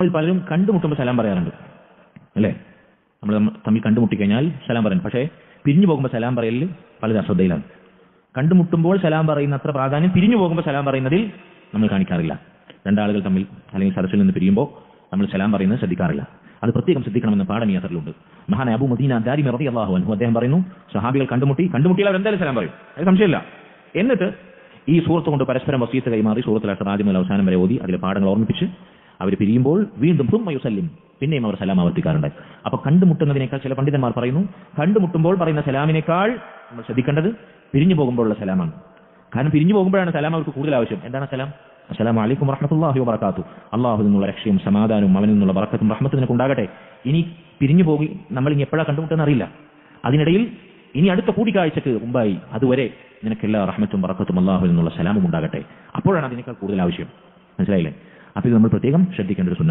നമ്മൾ പലരും കണ്ടുമുട്ടുമ്പോൾ സലാം പറയാറുണ്ട്. അല്ലേ? നമ്മൾ തമ്മിൽ കണ്ടുമുട്ടിക്കഴിഞ്ഞാൽ സലാം പറയും പക്ഷേ പിരിഞ്ഞു പോകുമ്പോൾ സലാം പറയലിൽ പലരും അശ്രദ്ധയിലാണ്. കണ്ടുമുട്ടുമ്പോൾ സലാം പറയുന്ന അത്ര പ്രാധാന്യം പിരിഞ്ഞു പോകുമ്പോൾ സലാം പറയുന്നതിൽ നമ്മൾ കാണിക്കാറില്ല. രണ്ടാളുകൾ തമ്മിൽ അല്ലെങ്കിൽ സദസ്സിൽ നിന്ന് പിരിയുമ്പോൾ നമ്മൾ സലാം പറയുന്നത് ശ്രദ്ധിക്കാറില്ല. അത് പ്രത്യേകം ശ്രദ്ധിക്കണമെന്ന് പാഠം ഈ മഹാൻ അബു മദീന ദാരി മെറതി അള്ളാഹു അൻഹു അദ്ദേഹം പറയുന്നു സഹാബികൾ കണ്ടുമുട്ടി കണ്ടുമുട്ടിയാൽ അവർ എന്തായാലും സലാം പറയും. അത് സംശയമില്ല. എന്നിട്ട് ഈ സുഹൃത്ത് കൊണ്ട് പരസ്പരം വസീത്ത് കൈമാറി സുഹൃത്തുൽ അസർ ആദ്യം മുതൽ അവസാനം വരെ ഓതി അതിലെ പാഠങ്ങൾ ഓർമ്മിപ്പിച്ച് അവർ പിരിയുമ്പോൾ വീണ്ടും തുമ്മയുസല്ലിം പിന്നെയും അവർ സലാം ആവർത്തിക്കാറുണ്ട്. അപ്പൊ കണ്ടുമുട്ടുന്നതിനേക്കാൾ ചില പണ്ഡിതന്മാർ പറയുന്നു കണ്ടുമുട്ടുമ്പോൾ പറയുന്ന സലാമിനേക്കാൾ നമ്മൾ ശ്രദ്ധിക്കേണ്ടത് പിരിഞ്ഞു പോകുമ്പോഴുള്ള സലാമാണ്. കാരണം പിരിഞ്ഞു പോകുമ്പോഴാണ് സലാം അവർക്ക് കൂടുതൽ ആവശ്യം. എന്താണ് സലാം? അസ്സലാം അലൈക്കും വറഹമത്തുള്ളാഹി വബർക്കാത്തു അള്ളാഹു നിന്നുള്ള രക്ഷയും സമാധാനവും അവനിൽ നിന്നുള്ള ബറക്കത്തും റഹ്മത്തും നിനക്ക് ഉണ്ടാകട്ടെ ഇനി പിരിഞ്ഞു പോകി നമ്മൾ ഇനി എപ്പോഴാണ് കണ്ടുമുട്ടെന്ന് അറിയില്ല. അതിനിടയിൽ ഇനി അടുത്ത കൂടിക്കാഴ്ചക്ക് മുമ്പായി അതുവരെ നിനക്ക് എല്ലാ റഹ്മത്തും ബറക്കത്തും അള്ളാഹു നിന്നുള്ള സലാമും ഉണ്ടാകട്ടെ. അപ്പോഴാണ് അതിനേക്കാൾ കൂടുതൽ ആവശ്യം. മനസ്സിലായില്ലേ? അപ്പോൾ ഇത് നമ്മൾ പ്രത്യേകം ശ്രദ്ധിക്കേണ്ട ഒരു സുന്നത്ത്